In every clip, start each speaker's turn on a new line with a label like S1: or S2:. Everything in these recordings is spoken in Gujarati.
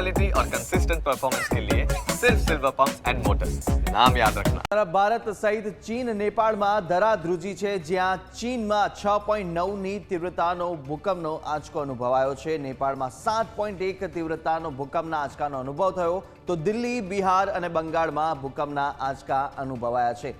S1: क्वालिटी और कंसिस्टेंट परफॉर्मेंस के लिए सिर्फ सिल्वर पंप एंड मोटर्स नाम याद रखना
S2: તરફ ભારત સહિત ચીન નેપાળમાં ધરાધ્રુજી છે જ્યાં ચીનમાં છ પોઈન્ટ નવની તીવ્રતાનો ભૂકંપનો આંચકો અનુભવાયો છે નેપાળમાં સાત પોઈન્ટ એક તીવ્રતાનો ભૂકંપના આંચકાનો અનુભવ થયો તો દિલ્હી બિહાર અને બંગાળમાં ભૂકંપના આંચકા અનુભવાયા છે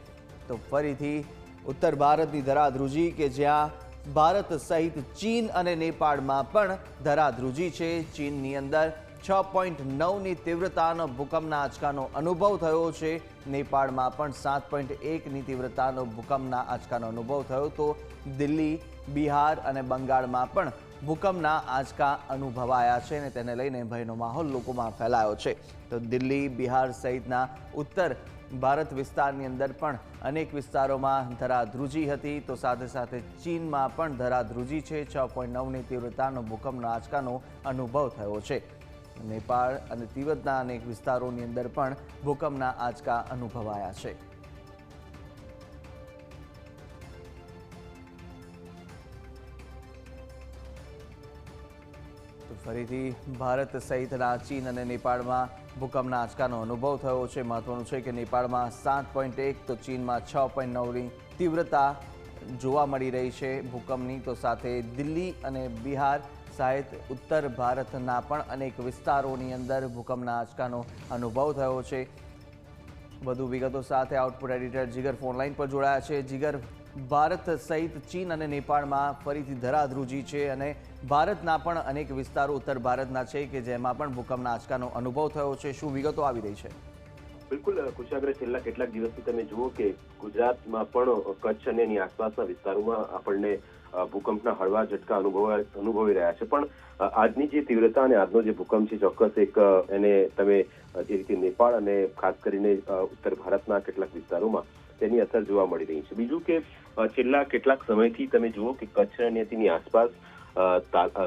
S2: તો ફરીથી ઉત્તર ભારતની ધરાધ્રુજી કે જ્યાં ભારત સહિત ચીન અને નેપાળમાં પણ ધરાધ્રુજી છે ચીનની અંદર છ પોઈન્ટ નવની તીવ્રતાનો ભૂકંપના આંચકાનો અનુભવ થયો છે. નેપાળમાં પણ સાત પોઈન્ટ એકની તીવ્રતાનો ભૂકંપના આંચકાનો અનુભવ થયો તો દિલ્હી, બિહાર અને બંગાળમાં પણ ભૂકંપના આંચકા અનુભવાયા છે અને તેને લઈને ભયનો માહોલ લોકોમાં ફેલાયો છે. તો દિલ્હી, બિહાર સહિતના ઉત્તર ભારત વિસ્તારની અંદર પણ અનેક વિસ્તારોમાં ધરાધ્રુજી હતી. તો સાથે સાથે ચીનમાં પણ ધરાધ્રુજી છે. છ પોઈન્ટ નવની તીવ્રતાનો ભૂકંપના આંચકાનો અનુભવ થયો છે. નેપાળ અને તિબતના અનેક વિસ્તારોની અંદર પણ ભૂકંપના આંચકા અનુભવાયા છે. ફરીથી ભારત સહિતના ચીન અને નેપાળમાં ભૂકંપના આંચકાનો અનુભવ થયો છે. મહત્વનું છે કે નેપાળમાં સાત પોઈન્ટ એક, તો ચીનમાં છ પોઈન્ટ નવની તીવ્રતા જોવા મળી રહી છે ભૂકંપની. તો સાથે દિલ્હી અને બિહાર સહિત ઉત્તર ભારતના પણ અનેક વિસ્તારોની અંદર ભૂકંપના આંચકાનો અનુભવ થયો છે. વધુ વિગતો સાથે આઉટપુટ એડિટર જીગર ફોનલાઈન પર જોડાયા છે. જીગર, ભારત સહિત ચીન અને નેપાળમાં ફરીથી ધરાધ્રુજી છે અને ભારતના પણ અનેક વિસ્તારો ઉત્તર ભારતના છે કે જેમાં પણ ભૂકંપના આંચકાનો અનુભવ થયો છે. શું વિગતો આવી રહી છે?
S3: બિલકુલ કુશાગ્ર છેલ્લા કેટલાક દિવસથી તમે જુઓ કે ગુજરાતમાં પણ કચ્છ અને એની આસપાસના વિસ્તારોમાં આપણને ભૂકંપના હળવા ઝટકા અનુભવ અનુભવી રહ્યા છે. પણ આજની જે તીવ્રતા અને આજનો જે ભૂકંપ છે, ચોક્કસ એક એને તમે જે રીતે નેપાળ અને ખાસ કરીને ઉત્તર ભારતના કેટલાક વિસ્તારોમાં તેની અસર જોવા મળી રહી છે. બીજું કે છેલ્લા કેટલાક સમયથી તમે જુઓ કે કચ્છ અને તેની આસપાસ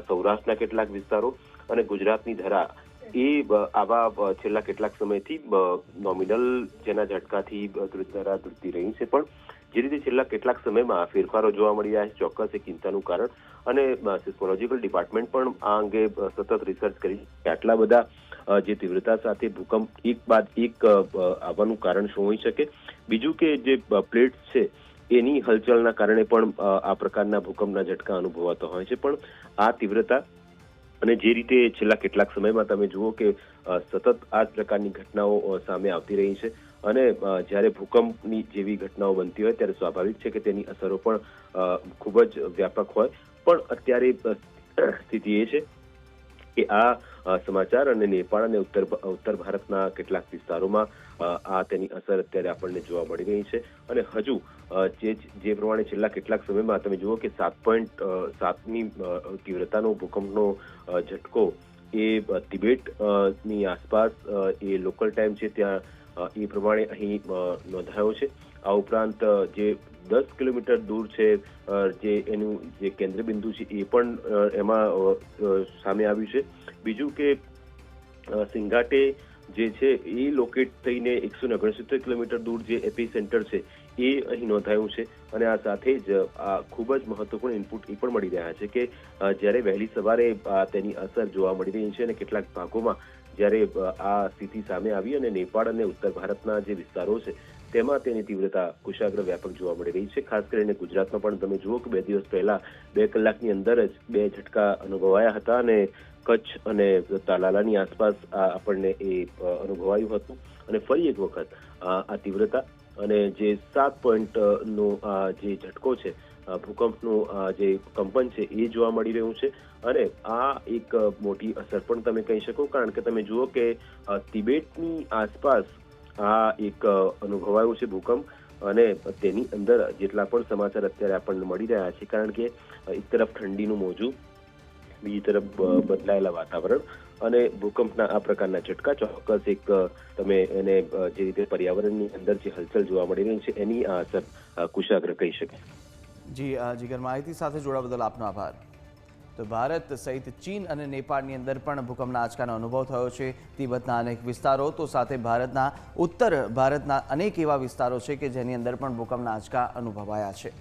S3: સૌરાષ્ટ્રના કેટલાક વિસ્તારો અને ગુજરાતની ધરા એ આવા છેલ્લા કેટલાક સમયથી નોમિનલ જેના ઝટકાથી ધરા ધૂળતી રહી છે. પણ જે રીતે છેલ્લા કેટલાક સમયમાં ફેરફારો જોવા મળી રહ્યા છે, ચોક્કસ એક ચિંતાનું કારણ અને સિસ્મોલોજીકલ ડિપાર્ટમેન્ટ પણ આ અંગે સતત રિસર્ચ કરી આટલા બધા જે તીવ્રતા સાથે ભૂકંપ એક બાદ એક આવવાનું કારણ શું હોઈ શકે? બીજું કે જે પ્લેટ્સ છે, એની હલચલના કારણે પણ આ પ્રકારના ભૂકંપના ઝટકા અનુભવાતા હોય છે. પણ આ તીવ્રતા અને જે રીતે છેલ્લા કેટલાક સમયમાં તમે જુઓ કે સતત આ જ પ્રકારની ઘટનાઓ સામે આવતી રહી છે અને જ્યારે ભૂકંપની જેવી ઘટનાઓ બનતી હોય ત્યારે સ્વાભાવિક છે કે તેની અસરો પણ ખૂબ જ વ્યાપક હોય. પણ અત્યારે સ્થિતિ એ છે કે આ સમાચાર અને નેપાળ અને ઉત્તર ઉત્તર ભારતના કેટલાક વિસ્તારોમાં આ તેની અસર અત્યારે આપણને જોવા મળી રહી છે. અને હજુ જે જે પ્રમાણે છેલ્લા કેટલાક સમયમાં તમે જુઓ કે સાત પોઈન્ટ સાતની તીવ્રતાનો ભૂકંપનો ઝટકો એ તિબેટની આસપાસ એ લોકલ ટાઈમ છે ત્યાં એ પ્રમાણે અહીં નોંધાયો છે. આ ઉપરાંત જે દસ કિલોમીટર દૂર છે જે એનું જે કેન્દ્ર બિંદુ છે, એ પણ એમાં સામે આવ્યું છે. બીજું કે સિંઘાટે જે છે, એ લોકેટ થઈને એકસો ને ઓગણસિત્તેર કિલોમીટર દૂર જે એપી સેન્ટર છે, એ અહીં નોંધાયું છે. અને આ સાથે જ, આ ખૂબ જ મહત્વપૂર્ણ ઇનપુટ એ પણ મળી રહ્યા છે કે જ્યારે વહેલી સવારે તેની અસર જોવા મળી રહી છે અને કેટલાક ભાગોમાં જ્યારે આ સ્થિતિ સામે આવી અને નેપાળ અને ઉત્તર ભારતના જે વિસ્તારો છે તેમાં તેની તીવ્રતા કુશાગ્ર વ્યાપક જોવા મળી રહી છે. ખાસ કરીને ગુજરાતમાં પણ તમે જુઓ કે બે દિવસ પહેલા બે કલાકની અંદર જ બે ઝટકા અનુભવાયા હતા અને કચ્છ અને તાલાલાની આસપાસ આપણને એ અનુભવાયું હતું. અને ફરી એક વખત આ તીવ્રતા અને જે સાત પોઈન્ટ નો આ જે ઝટકો છે ભૂકંપનું જે કંપન છે, એ જોવા મળી રહ્યું છે. અને આ એક મોટી અસર પણ તમે કહી શકો, કારણ કે તમે જુઓ કે તિબેટની આસપાસ આ એક અનુભવાયો છે ભૂકંપ અને તેની અંદર જેટલા પણ સમાચાર અત્યારે આપણને મળી રહ્યા છે, કારણ કે એક તરફ ઠંડીનું મોજું, બીજી તરફ બદલાયેલા વાતાવરણ અને ભૂકંપના આ પ્રકારના ઝટકા, ચોક્કસ એક તમે એને જે રીતે પર્યાવરણની અંદર જે હલચલ જોવા મળી રહી છે, એની આ અસર કુશાગ્ર કહી શકાય.
S2: જી જીગર, માહિતી સાથે જોડા બદલ આપનો આભાર. તો ભારત સહિત ચીન અને નેપાળની અંદર પણ ભૂકંપના આંચકાનો અનુભવ થયો છે. તિબતના અનેક વિસ્તારો તો સાથે ભારતના, ઉત્તર ભારતના અનેક એવા વિસ્તારો છે કે જેની અંદર પણ ભૂકંપના આંચકા અનુભવાયા છે.